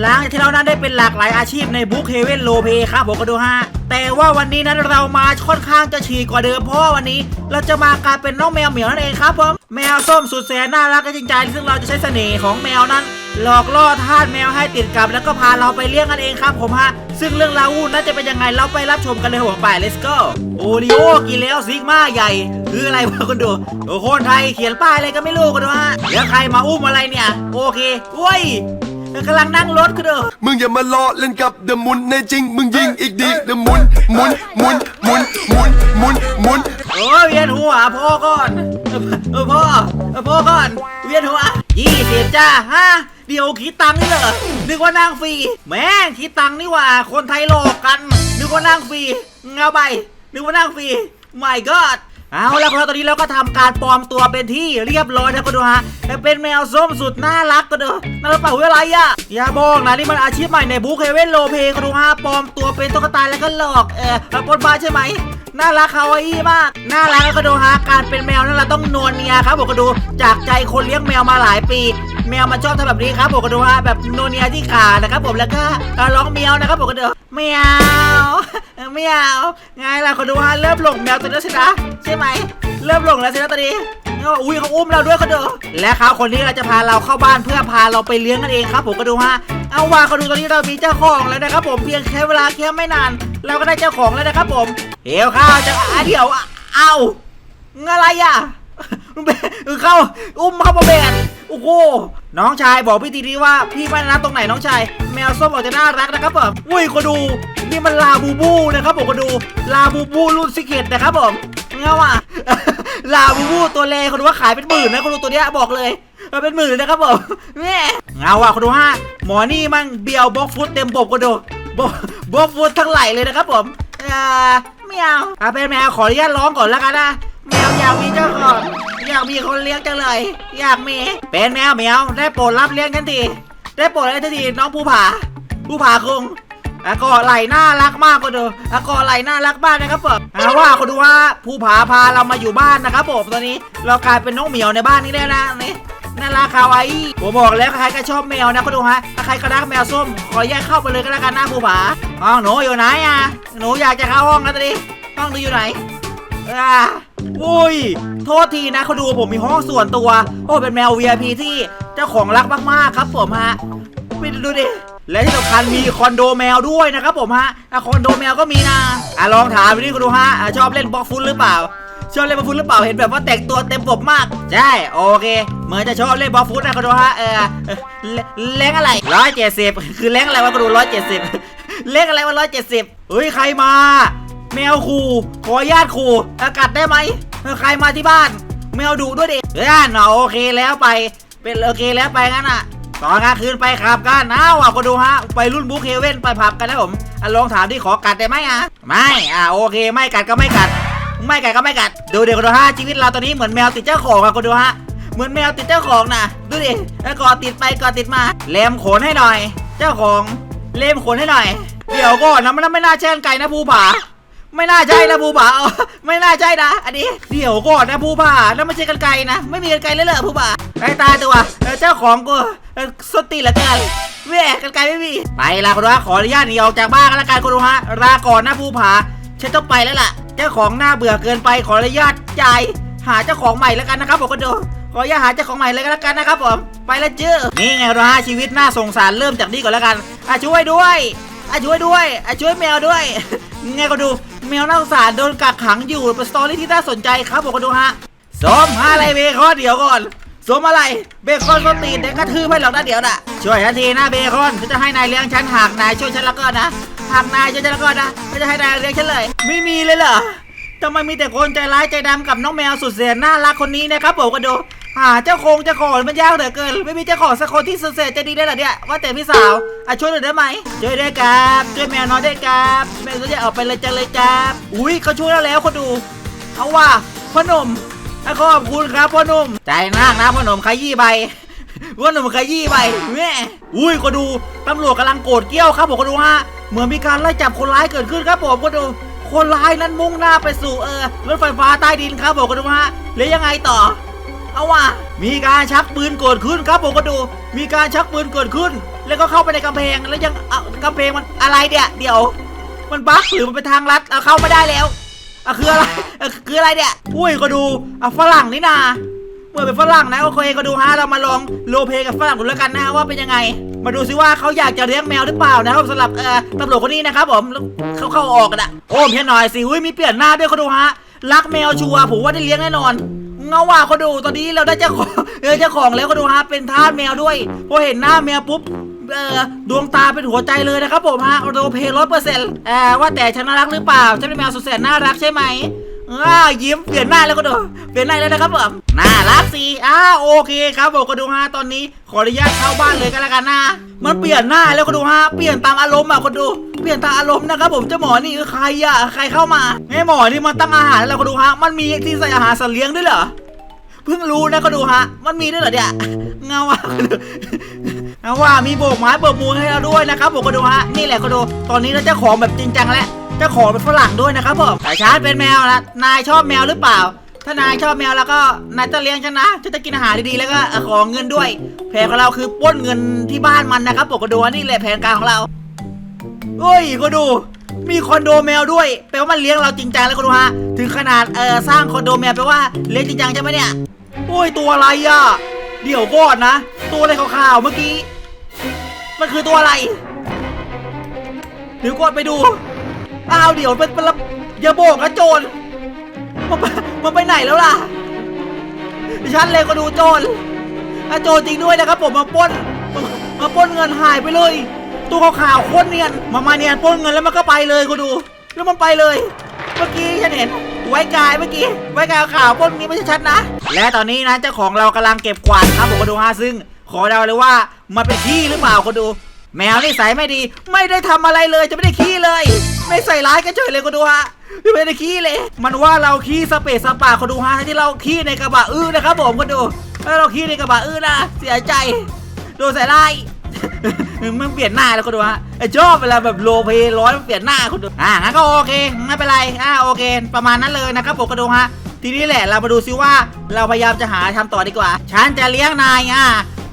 หลังจากที่เรานั้นได้เป็นหลากหลายอาชีพในบุ๊กเฮเว่นโลเพครับผมก็ดูฮะแต่ว่าวันนี้นั้นเรามาค่อนข้างจะฉีกกว่าเดิมเพราะว่าวันนี้ เราจะมากลายเป็นน้องแมวเหมียวนั่นเองครับผมแมวส้มสุดแสนน่ารักและจริงใจซึ่งเราจะใช้เสน่ห์ของแมวนั้น หลอกล่อทาสแมวให้ติดกับ แล้วก็พาเราไปเลี้ยงกันเองครับผมฮะซึ่งเรื่องราววุ่นน่าจะเป็นยังไงเราไปรับชมกันเลยผมไป let's go โอริโอกินแล้วซิกมาใหญ่ คืออะไรวะคุณดูโอ้คนไทยเขียนป้ายอะไรก็ไม่รู้คุณดูฮะเดี๋ยวใครมาอุ้มอะไรเนี่ย โอเคอุ้ย กำลังนั่งรถคุณดูมึงอย่ามาล้อเล่นกับเดอะมุนในจริง มึงยิงอีกดีเดอะมุนหมุนหมุนหมุนหมุนหมุนหมุนโอ้ยเวียนหัวพ่อก่อนเออพ่อเออพ่อก่อน เวียนหัวยี่สิบจ้าฮะเดี๋ยวคิดตังค์นี่เหรอนึกว่านั่งฟรีแม่งคิดตังค์นี่ว่าคนไทยหลอกกัน นึกว่านั่งฟรีเงาไปนึกว่านั่งฟรี my god เอาแล้วครับตอนนี้เราก็ทำการปลอมตัวเป็นที่เรียบร้อยนะก็ดูฮะแต่เป็นแมวส้มสุดน่ารักก็ดูน่ารักเปล่าเวลาอะอย่าบอกนะนี่มันอาชีพใหม่ในบุ๊คเฮเว่นโลเพก็ดูฮะปลอมตัวเป็นตุ๊กตาแล้วก็หลอกเออปนบ้าใช่ไหมน่ารักคาวาอี้มาก น่ารักแล้วก็ดูฮะ การเป็นแมวนั่นเราต้องนวลเนียครับผมก็ดู จากใจคนเลี้ยงแมวมาหลายปี แมวมันชอบทำแบบนี้ครับผมก็ดูฮะแบบโนเนียที่ขานะครับผมแล้วก็ร้องเมียวนะครับผมก็ดูเมียวเมียวไงล่ะคนดูฮะเริ่มหลงแมวตัวนี้สินะใช่ไหมเริ่มหลงแล้วสินะตอนนี้อุ้ยเขาอุ้มเราด้วยเขาดูและเขาคนนี้เราจะพาเราเข้าบ้านเพื่อพาเราไปเลี้ยงกันเองครับ ผมก็ดูฮะเอาว่าเขาดูตอนนี้เรามีเจ้าของแล้วนะครับ ผมเพียงแค่เวลาแค่ไม่นาน เราก็ได้เจ้าของแล้วนะครับ ผมเหี่ยวข้าวจะอะเดี๋ยวเอาอะไรอะเป็นเข้าอุ้มเข้ามาแบน โอ้โหน้องชายบอกพี่ทีนี้ว่าพี่ไม่นะตรงไหนน้องชาย แมวส้มออกจะน่ารักนะครับผมอุ้ยก็ดูนี่มันลาบูบูนะครับผมก็ดูลาบูบูรุ่นซิกเก็ตนะครับผมเงาอะลาบูบูตัวเลคนดูว่าขายเป็นหมื่นนะคนดูตัวเนี้ยบอกเลยเออเป็นหมื่นนะครับผมแม่เงาอะคนดูฮะหมอนี่มั่งเบียวบล็อกฟุตเต็มบบคนดูบล็อกบล็อกฟุตทั้งไหลเลยนะครับผมอ่าไม่เอาอะเป็นแมวขออนุญาตร้องก่อนแล้วกันนะแมวอยากมีเจ้าของ อยากมีคนเลี้ยงจังเลย อยากมี เป็นแมวแมวได้โปรดรับเลี้ยงกันที ได้โปรดอะไรทีน้องภูผา ภูผาคงอะกอไหลน่ารักมากก็ดูอะกอไหลน่ารักมากนะครับผมอาว่าคนดูว่าภูผาพาเรามาอยู่บ้านนะครับผมตอนนี้ เรากลายเป็นน้องเหมียวในบ้านนี้แล้วนะนี่น่ารักคาวาอี้ผมบอกแล้วใครก็ชอบแมวนะก็ดูฮะถ้าใครก็รักแมวส้ม ขอแยกเข้าไปเลยก็แล้วกันนะภูผาห้องหนูอยู่ไหนอะหนูอยากจะเข้าห้องนะตอนนี้ห้องหนูอยู่ไหน อ่าอุ้ย โทษทีนะเขาดูผมมีห้องส่วนตัว โอ้เป็นแมว VIP ที่เจ้าของรักมากๆครับผมฮะไปดูดิ และที่สำคัญมีคอนโดแมวด้วยนะครับผมฮะอะคอนโดแมวก็มีนะอะลองถามไปดิคุณดูฮะอะชอบเล่นบล็อกฟุตหรือเปล่า ชอบเล่นบล็อกฟุตหรือเปล่า เห็นแบบว่าแต่งตัวเต็มบบมาก ใช่ โอเค เหมือนจะชอบเล่นบล็อกฟุตนะคุณดูฮะเออเออแรงอะไรร้อยเจ็ดสิบคือแรงอะไรวะคุณดูร้อยเจ็ดสิบเลขอะไรวะร้อยเจ็ดสิบเฮ้ย ใครมา แมวขู่ขออนุญาตขู่อากาศได้ไหมใครมาที่บ้าน แมวดุด้วยเดิเฮ้ยเนาโอเคแล้วไป เป็นโอเคแล้วไปงั้นอะตอนกลางคืนไปขับกันนะว่ะก็ดูฮะไปรุ่นบุ๊คเฮเว่นไปผับกันนะผมอลองถามที่ขอกัดได้ไหมอะไม่อะโอเค ไม่กัดก็ไม่กัด ไม่กัดก็ไม่กัด ดูเดี๋ยวก็ดูฮะชีวิตเราตอนนี้เหมือนแมวติดเจ้าของอะก็ดูฮะเหมือนแมวติดเจ้าของนะดูดิกอดติดไปกอดติดมาเลมขนให้หน่อย เจ้าของเล็มขนให้หน่อย เดี๋ยวก่อนนะมันไม่น่าแช่งไก่นะภูผา ไม่น่าใช่นะภูผาเอาไม่น่าใช่นะ อันนี้เดี๋ยวก่อนนะภูผาแล้วไม่ใช่กันไกลนะ ไม่มีกันไกลเลยเหรอภูผาไอ้ตายตัวเจ้าของกูสติเหลือเกินแม่กันไกลไม่มี ไปละคุณฮะขออนุญาตหนีออกจากบ้านกันละกันคุณฮะลาก่อนนะภูผาฉันต้องไปแล้วล่ะ เจ้าของหน้าเบื่อเกินไปขออนุญาตจ่ายหาเจ้าของใหม่แล้วกันนะครับผมก็ดูขออนุญาหาเจ้าของใหม่เลยก็แล้วกันนะครับผม ไปแล้วเจ้อนี่ไงคุณดูฮะชีวิตน่าสงสารเริ่มจากนี่ก่อนแล้วกันอะช่วยด้วยอะช่วยด้วยอะช่วยแมวด้วยไงก็ดู แมวน่าสงสารโดนกักขังอยู่เป็นสตอรี่ที่น่าสนใจครับผมก็ดูฮะสมอะไรเบคอนเดี๋ยวก่อนสมอะไรเบคอนก็ตีนเด็กกระทืบให้หรอกนะเดี๋ยวน่ะช่วยทันทีนะเบคอนฉันจะให้นายเลี้ยงฉันหากนายช่วยฉันแล้วก็นะหากนายช่วยฉันแล้วก็นะไม่จะให้นายเลี้ยงฉันเลย ไม่มีเลยเหรอทำไมมีแต่คนใจร้ายใจดำกับน้องแมวสุดแสนน่ารักคนนี้นะครับผมก็ดู หาเจ้าคงเจ้าของมันยากเหลือเกิน ไม่มีเจ้าของสักคนที่สุดแสนจะดีได้หรอเนี่ยว่าแต่พี่สาวอะช่วยหน่อยได้ไหมช่วยได้ครับช่วยแมวน้อยได้ครับแมวตัวจะออกไปเลยจังเลยครับอุ้ยเขาช่วยเราแล้วคนดูเอาว่าพ่อหนุ่มขอบคุณครับพ่อหนุ่มใจนักนะพ่อหนุ่มขยี้ใบพ่อหนุ่มขยี้ใบแม่อุ้ยก็ดูตำรวจกำลังโกรธเกี้ยวครับผมก็ดูฮะเหมือนมีการไล่จับคนร้ายเกิดขึ้นครับผมก็ดู คนร้ายนั้นมุ่งหน้าไปสู่เออรถไฟฟ้าใต้ดินครับผมก็ดูฮะหรือยังไงต่อ เอาว่ะมีการชักปืนเกิดขึ้นครับผมก็ดู มีการชักปืนเกิดขึ้น แล้วก็เข้าไปในกำแพงแล้วยังเอากำแพงมันอะไรเนี่ยเดี๋ยว มันบั๊กหรือมันเป็นทางลัดเอาเข้าไม่ได้แล้วอะคืออะไรอะคืออะไรเนี่ยอุ้ยก็ดูอะฝรั่งนี่นาเมื่อเป็นฝรั่งนะโอเคก็ดูฮะเรามาลองโลเพกับฝรั่งดูแล้วกันนะว่าเป็นยังไง มาดูซิว่าเขาอยากจะเลี้ยงแมวหรือเปล่านะครับสำหรับเอ่อตำรวจคนนี้นะครับผมเขาเข้าออกกันอะโอ้เพียหน่อยสิอุ้ยมีเปลี่ยนหน้าด้วยเขาดูฮะรักแมวชัวร์ผมว่าได้เลี้ยงแน่นอน เงาว่าเขาดูตอนนี้เราได้เจ้าของเออเจ้าของแล้วเขาดูฮะเป็นทาสแมวด้วยพอเห็นหน้าแมวปุ๊บเออดวงตาเป็นหัวใจเลยนะครับผมฮะโรเพลร้อยเปอร์เซ็นต์เออว่าแต่ฉันน่ารักหรือเปล่าฉันเป็นแมวสุดแสนน่ารักใช่ไหมอ้ายิ้มเปลี่ยนหน้าแล้วก็ดูเปลี่ยนหน้าแล้วนะครับผมน่ารักสิอ้าโอเคครับผมก็ดูฮะตอนนี้ขออนุญาตเข้าบ้านเลยกันแล้วกันนะมันเปลี่ยนหน้าแล้วก็ดูฮะเปลี่ยนตามอารมณ์อะคนดูเปลี่ยนตามอารมณ์นะครับผมเจ้าหมอนี่คือใครอะใครเข้ามาไอ้หมอนี่มันตั้งอาหารแล้วก็ดูฮะมันมีที่ใส่อาหารสัตว์เลี้ยงด้วยเหรอ เพิ่งรู้นะก็ดูฮะ มันมีด้วยเหรอเนี่ยเงาว่าเงาว่ามีโบกไม้โบกมือให้เราด้วยนะครับผมก็ดูฮะ นี่แหละก็ดู ตอนนี้เราเจ้าของแบบจริงจังแล้วเจ้าของเป็นฝรั่งด้วยนะครับผมแต่ชาร์จเป็นแมวนะนายชอบแมวหรือเปล่า ถ้านายชอบแมวแล้วก็นายจะเลี้ยงฉันนะฉันจะกินอาหารดีๆแล้วก็เอ่อขอเงินด้วย แผนของเราคือปล้นเงินที่บ้านมันนะครับผมก็ดูว่านี่แหละแผนการของเราเฮ้ยก็ดูมีคอนโดแมวด้วยแปลว่ามันเลี้ยงเราจริงจังแล้วก็ดูฮะ ถึงขนาดเออสร้างคอนโดแมวแปลว่าเลี้ยงจริงจังใช่ไหมเนี่ยโอ้ยตัวอะไรอะ เดี๋ยวก่อนนะ ตัวอะไรขาวๆเมื่อกี้ มันคือตัวอะไร เดี๋ยวก่อนไปดูอ้าวเดี๋ยวเป็นเป็นละอย่าบกนะโจรมันไปมันไปไหนแล้วล่ะฉันเลยก็ดูโจรอะโจรจริงด้วยนะครับผมมาป้น มาป้นเงินหายไปเลย ตัวขาวๆโคตรเนียน มามาเนียนป้นเงินแล้วมันก็ไปเลยก็ดู แล้วมันไปเลย เมื่อกี้ฉันเห็น ไว้กายเมื่อกี้ ไว้กายขาวปล้นนี้ไม่ใช่ฉันนะ และตอนนี้นะเจ้าของเรากำลังเก็บกวาดครับผมก็ดูฮะซึ่ง ขอเดาเลยว่ามันเป็นขี้หรือเปล่าก็ดู แมวนิสัยไม่ดี ไม่ได้ทำอะไรเลยจะไม่ได้ขี้เลย ไม่ใส่ร้ายกันเฉยเลยก็ดูฮะไม่ได้ขี้เลย มันว่าเราขี้สเปซสปาคนดูฮะที่เราขี้ในกระบะอื้อนะครับผมคนดูถ้าเราขี้ในกระบะอื้อนะเสียใจโดนใส่ร้าย มึงเปลี่ยนหน้าแล้วคนดูฮะไอ้ชอบเวลาแบบโลเพร้อยมันเปลี่ยนหน้าคนดูอ่างั้นก็โอเคไม่เป็นไรอ่าโอเค ประมาณนั้นเลยนะครับผมก็ดูฮะทีนี้แหละเรามาดูซิว่าเราพยายามจะหาทำต่อดีกว่า ฉันจะเลี้ยงนายอะ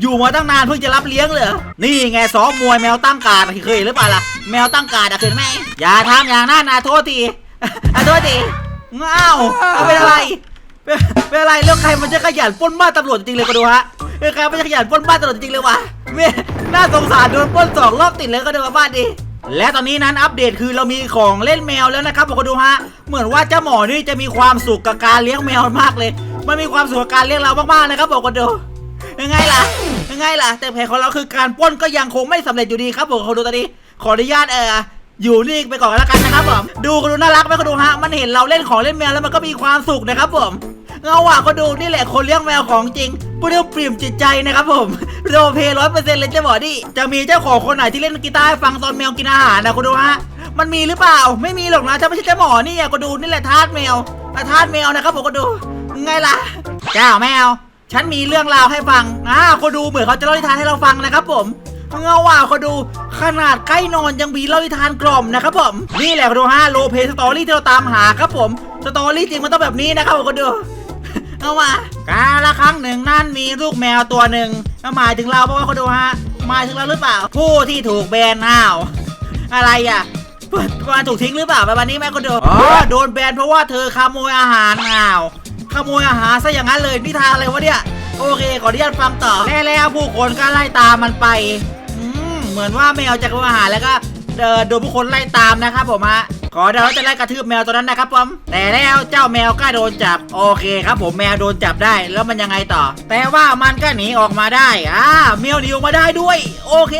อยู่มาตั้งนานเพิ่งจะรับเลี้ยงเหรอ นี่ไงซ้อมมวยแมวตั้งการดเคยหรือเปล่าล่ะ แมวตั้งการดอะเคยเห็นไหมอย่าทำอย่างนั้นนะโทษทีโทษทีง้าวเอาเป็นอะไร เป็นอะไรแล้วใครมันจะขยันปล้นบ้านตำรวจจริงเลยก็ดูฮะเออใครมันจะขยันปล้นบ้านตำรวจจริงเลยวะเม่น่าสงสารโดนปล้นสองรอบติดเลยก็ดูมาบ้านดิและตอนนี้นั้นอัปเดตคือเรามีของเล่นแมวแล้วนะครับผมก็ดูฮะเหมือนว่าเจ้าหมอนี่จะมีความสุขกับการเลี้ยงแมวมากเลย มันมีความสุขกับการเลี้ยงเรามากๆนะครับผมก็ดูยังไงล่ะยังไงล่ะ แต่แผนของเราคือการป้นก็ยังคงไม่สำเร็จอยู่ดีครับผมเขาดูตอนนี้ขออนุญาตเอออยู่นี่ไปก่อนแล้วกันนะครับผมดูเขาดูน่ารักไหมเขาดูฮะมันเห็นเราเล่นของเล่นแมวแล้วมันก็มีความสุขนะครับผม เงาว่ะเขาดูนี่แหละคนเลี้ยงแมวของจริงเปรี้ยวปริ่มจิตใจนะครับผมโรเพร้อยเปอร์เซ็นต์เลยเจ้าหมอนี่จะมีเจ้าของคนไหนที่เล่นกีตาร์ให้ฟังตอนแมวกินอาหารนะคุณดูฮะมันมีหรือเปล่า ไม่มีหรอกนะถ้าไม่ใช่เจ้าหมอนี่อะก็ดูนี่แหละทาสแมวอะทาสแมวนะครับผมก็ดูไงล่ะเจ้าแมว ฉันมีเรื่องราวให้ฟังอ่าคนดูเหมือนเขาจะเล่านิทานให้เราฟังนะครับผมเงาว่าคนดูขนาดใกล้นอนยังมีเล่านิทานกล่อมนะครับผมนี่แหละคนดูฮะโลเพสตอรี่ที่เราตามหาครับผมสตอรี่จริงมันต้องแบบนี้นะครับผมคนดู เอามากาละครั้งหนึ่งนั่นมีลูกแมวตัวหนึ่งก็หมายถึงเราเพราะว่าคนดูฮะหมายถึงเราหรือเปล่า ผู้ที่ถูกแบนอ้าวอะไรอะมาถูกทิ้งหรือเปล่าไปวันนี้แม่คนดูอ๋อโดนแบนเพราะว่าเธอขโมยอาหารอ้าวขโมยอาหารซะอย่างนั้นเลยนิทานอะไรวะเนี่ยโอเคขออนุญาตฟังต่อแล้วแล้วผู้คนก็ไล่ตามมันไปอืมเหมือนว่าแมวจะขโมยอาหารแล้วก็เดินโดนผู้คนไล่ตามนะครับผมฮะ ขอเดาจะไล่กระทืบแมวตัวนั้นนะครับผมแต่แล้วเจ้าแมวก็โดนจับ โอเคครับผมแมวโดนจับได้แล้วมันยังไงต่อ แต่ว่ามันก็หนีออกมาได้อ่าแมวหนีออกมาได้ด้วย โอเค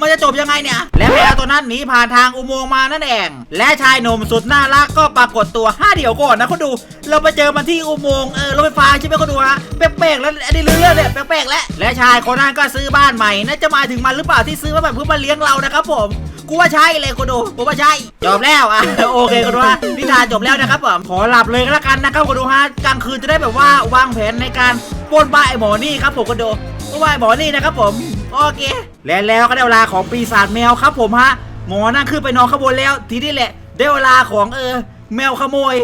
มันจะจบยังไงเนี่ย และแมวตัวนั้นหนีผ่านทางอุโมงค์มานั่นเอง และชายหนุ่มสุดน่ารักก็ปรากฏตัวห้าเดี๋ยวก่อนนะเขาดู เราไปเจอมันที่อุโมงค์เออรถไฟฟ้าใช่ไหมเขาดูฮะแปลกๆแล้วอันนี้เรื่องเนี่ยแปลกๆแล้วและชายคนนั้นก็ซื้อบ้านใหม่น่าจะหมายถึงมันหรือเปล่าที่ซื้อมาแบบเพื่อมาเลี้ยงเรานะครับผม กูว่าใช่เลยคุณดูกูว่าใช่จบแล้วอะโอเคคุณดูฮะนิทานจบแล้วนะครับผมขอหลับเลยก็แล้วกันนะครับคุณดูฮะกลางคืนจะได้แบบว่าวางแผนในการปล้นบ้านไอ้หมอนี่ครับผมคุณดูก็ว่าหมอนี่นะครับผมโอเค และแล้วก็ได้เวลาของปีศาจแมวครับผมฮะหมอนั่งขึ้นไปนอนข้างบนแล้ว ทีนี้แหละได้เวลาของเออ แมวขโมย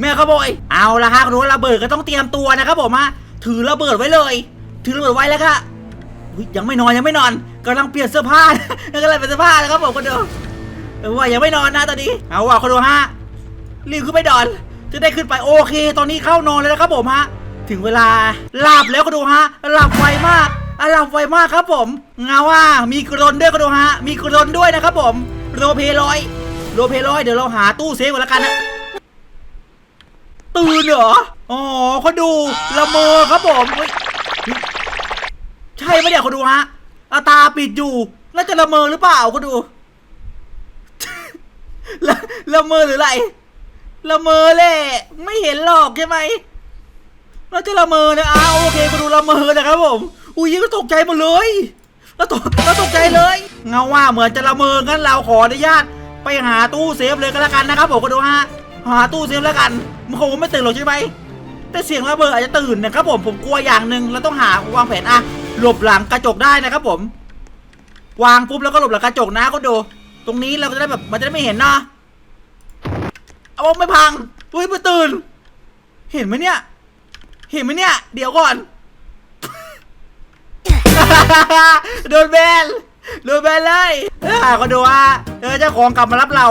แมวขโมย เอาละฮะรู้ระเบิดก็ต้องเตรียมตัวนะครับผมฮะถือระเบิดไว้เลย ถือระเบิดไว้แล้วก็ยังไม่นอนยังไม่นอน กำลังเปลี่ยนเสื้อผ้า กำลังเปลี่ยนเสื้อผ้านะครับผมคนดูเอว่ายังไม่นอนนะตอนนี้ เอาว่าคนดูฮะรีบขึ้นไปนอน จะได้ขึ้นไปโอเค ตอนนี้เข้านอนเลยนะครับผมฮะ ถึงเวลาหลับแล้วก็ดูฮะหลับไวมากหลับไวมากครับผมเงาว่ามีกรนด้วยก็ดูฮะ มีกรนด้วยนะครับผมโรเพลอยโรเพลอยเดี๋ยวเราหาตู้เซฟก่อนละกันนะตื่นเหรอ อ๋อเขาดูละเมอครับผม ใช่ไหมเนี่ยเขาดูฮะ อาตาปิดอยู่แล้วจะละเมอหรือเปล่าเขาดูละละเมอหรือไรละเมอแหละไม่เห็นหรอกใช่ไหมแล้วจะละเมอนะอ้าวโอเคเขาดูละเมอนะครับผม อุ้ยยังตกใจหมดเลยแล้วตกแล้วตกใจเลยเงาว่าเหมือนจะละเมองั้นเราขออนุญาตไปหาตู้เซฟเลยก็แล้วกันนะครับผมก็ดูฮะหาตู้เซฟแล้วกันมันคงไม่ตื่นหรอกใช่ไหมแต่เสียงระเบิดอาจจะตื่นนะครับผมผมกลัวอย่างหนึ่งเราต้องหาวางแผนอะ หลบหลังกระจกได้นะครับผม วางปุ๊บแล้วก็หลบหลังกระจกนะก็ดู ตรงนี้เราจะได้แบบมันจะได้ไม่เห็นนะเอาไม่พังอุ้ยไม่ตื่น เห็นไหมเนี่ย เห็นไหมเนี่ย เดี๋ยวก่อน โดนแบนโดนแบนเลยอ่าก็ดูว่าเออเจ้าของกลับมารับเรา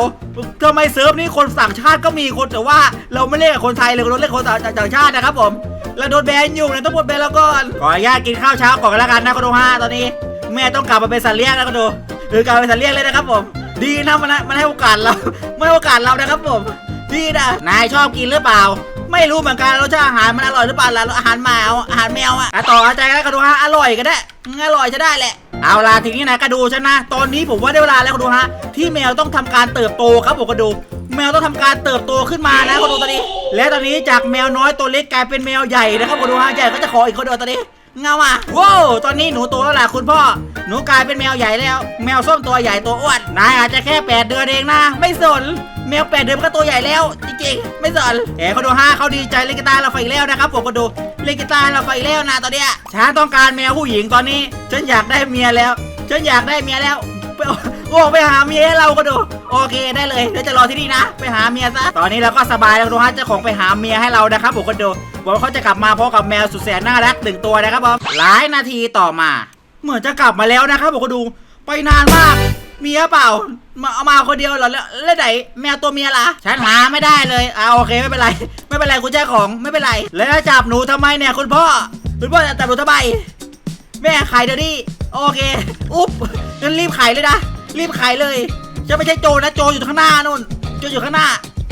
ทำไมเซิร์ฟนี้คนต่างชาติก็มีคนแต่ว่า เราไม่เล่นกับคนไทยเลยเราเล่นคนต่างชาตินะครับผม เราโดนแบนอยู่นะต้องหมดแบนแล้วก่อนขออนุญาตกินข้าวเช้าก่อนกันแล้วกันนะก็ดูฮะตอนนี้ แม่ต้องกลับมาเป็นสัตว์เลี้ยงแล้วก็ดูหรือกลับมาเป็นสัตว์เลี้ยงเลยนะครับผม ดีนะมันมันให้โอกาสเราไม่ให้โอกาสเรานะครับผมดีนะนายชอบกินหรือเปล่า ไม่รู้เหมือนกันรสชาติอาหารมันอร่อยหรือเปล่าล่ะอาหารแมวอาหารแมวอะอะต่อใจกันแล้วก็ดูฮะอร่อยก็ได้อร่อยจะได้แหละเอาล่ะทีนี้นะก็ดูฉันนะ ตอนนี้ผมว่าได้เวลาแล้วก็ดูฮะที่แมวต้องทำการเติบโตครับผมก็ดู แมวต้องทำการเติบโตขึ้นมานะก็ดูตอนนี้ และตอนนี้จากแมวน้อยตัวเล็กกลายเป็นแมวใหญ่นะครับก็ดูฮะใหญ่ก็จะขออีกคนเดียวตอนนี้เงาอะว้าวตอนนี้หนูโตแล้วล่ะคุณพ่อ หนูกลายเป็นแมวใหญ่แล้ว แมวส้มตัวใหญ่ตัวอ้วน นายอาจจะแค่แปดเดือนเองนะ ไม่สน แมวแปดเดือนก็ตัวใหญ่แล้ว จริงๆ ไม่สนแหมเขาดูฮะเขาดีใจเล่นกีตาร์เราไฟแล้วนะครับผมก็ดูเล่นกีตาร์เราไฟแล้วนะตอนเนี้ยฉันต้องการแมวผู้หญิงตอนนี้ ฉันอยากได้เมียแล้ว ฉันอยากได้เมียแล้ว ไปโอ้ไปหาเมียให้เราก็ดูโอเคได้เลยเดี๋ยวจะรอที่นี่นะ ไปหาเมียซะตอนนี้เราก็สบายแล้วดูฮะเจ้าของไปหาเมียให้เรานะครับผมก็ดูหวังว่าเขาจะกลับมาพร้อมกับแมวสุดแสนน่ารักหนึ่งตัวนะครับผมหลายนาทีต่อมา เหมือนจะกลับมาแล้วนะครับผมก็ดูไปนานมากเมียเปล่า มาเอามาคนเดียวเหรอแล้วแล้วไหนแมวตัวเมียล่ะฉันหาไม่ได้เลยอ่าโอเคไม่เป็นไร ไม่เป็นไรคุณเจ้าของไม่เป็นไร แล้วจะจับหนูทำไมเนี่ยคุณพ่อคุณพ่อจะจับหนูทำไม แม่ขายเดี๋ยวนี้โอเค อุ๊บงั้นรีบขายเลยนะ รีบขายเลยจะไม่ใช่โจรนะโจรอยู่ข้างหน้านู่นโจรอยู่ข้างหน้า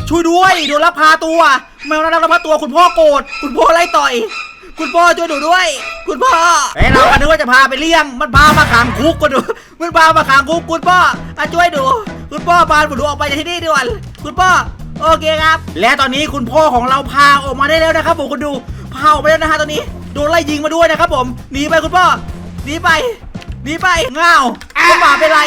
ช่วยด้วยโดนลักพาตัวแมวน่ารักลักพาตัวคุณพ่อโกรธคุณพ่อไล่ต่อย คุณพ่อช่วยหนูด้วย คุณพ่อไอเราอันนึกว่าจะพาไปเลี้ยง มันพามาขังคุกก็ดูมันพามาขังคุกคุณพ่ออะช่วยดูคุณพ่อพาหนูออกไปจากที่นี่ด่วนคุณพ่อโอเคครับ และตอนนี้คุณพ่อของเราพาออกมาได้แล้วนะครับผมคุณดูพาออกไปแล้วนะฮะตอนนี้ โดนไล่ยิงมาด้วยนะครับผมหนีไปคุณพ่อหนีไปหนีไปง้าวป้าป่าเป็นไร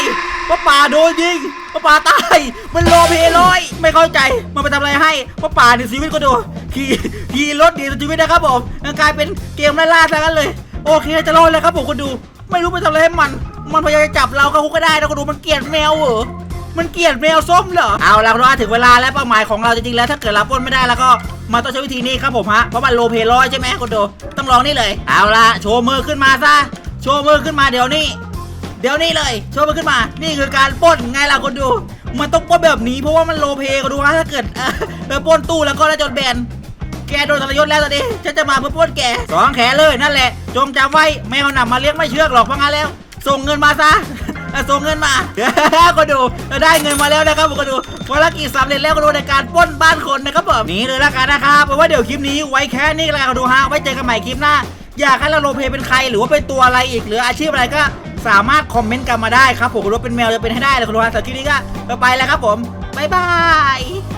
ป้าป่าโดนยิงป้าป่าตายมันโลเพลอยไม่เข้าใจมันไปทำอะไรให้ป้าป่าในชีวิตก็ดูขี่ขี่รถดีสุดชีวิตนะครับผมมันกลายเป็นเกมไล่ล่าซะงั้นเลย โอเคจะรอดเลยครับผมคุณดู ไม่รู้ไปทำอะไรให้มัน มันพยายามจะจับเราเข้าคุกก็ได้นะคุณดูมันเกลียดแมวเหรอ มันเกลียดแมวส้มเหรอ เอาละครับถึงเวลาแล้วเป้าหมายของเราจริงๆแล้ว ถ้าเกิดเราปล้นไม่ได้แล้วก็มาต้องใช้วิธีนี้ครับผมฮะ เพราะมันโลเพร้อยใช่ไหมคุณดูต้องลองนี่เลย เอาละโชว์มือขึ้นมาซะ โชว์มือขึ้นมาเดี๋ยวนี้ เดี๋ยวนี้เลย โชว์มือขึ้นมา นี่คือการปล้นไงล่ะคุณดู มันต้องปล้นแบบนี้เพราะว่ามันโลเพก็ดูฮะถ้าเกิดเออปล้นตู้แล้วก็แล้จนแบนแกโดนทรยศแล้วตอนนี้ฉันจะมาเพื่อปล้นแกสองแขนเลยนั่นแหละ จงจำไว้แมวหนับมาเลี้ยงไม่เชือกหรอกเพราะงั้นแล้ว ส่งเงินมาซะ ส่งเงินมาก็ดูได้เงินมาแล้วนะครับผมก็ดูภารกิจสำเร็จแล้วก็ดูในการป้นบ้านคนนะครับผมนี่เลยละกันนะครับเพราะว่าเดี๋ยวคลิปนี้ไว้แค่นี้แล้วก็ดูฮะไว้เจอกันใหม่คลิปหน้า อยากให้เราโรลเพย์เป็นใครหรือว่าเป็นตัวอะไรอีกหรืออาชีพอะไรก็สามารถคอมเมนต์กันมาได้ครับผมก็ดูเป็นแมวจะเป็นให้ได้เลยคุณดูฮะสำหรับคลิปนี้ก็ไปแล้วครับผมบ๊ายบาย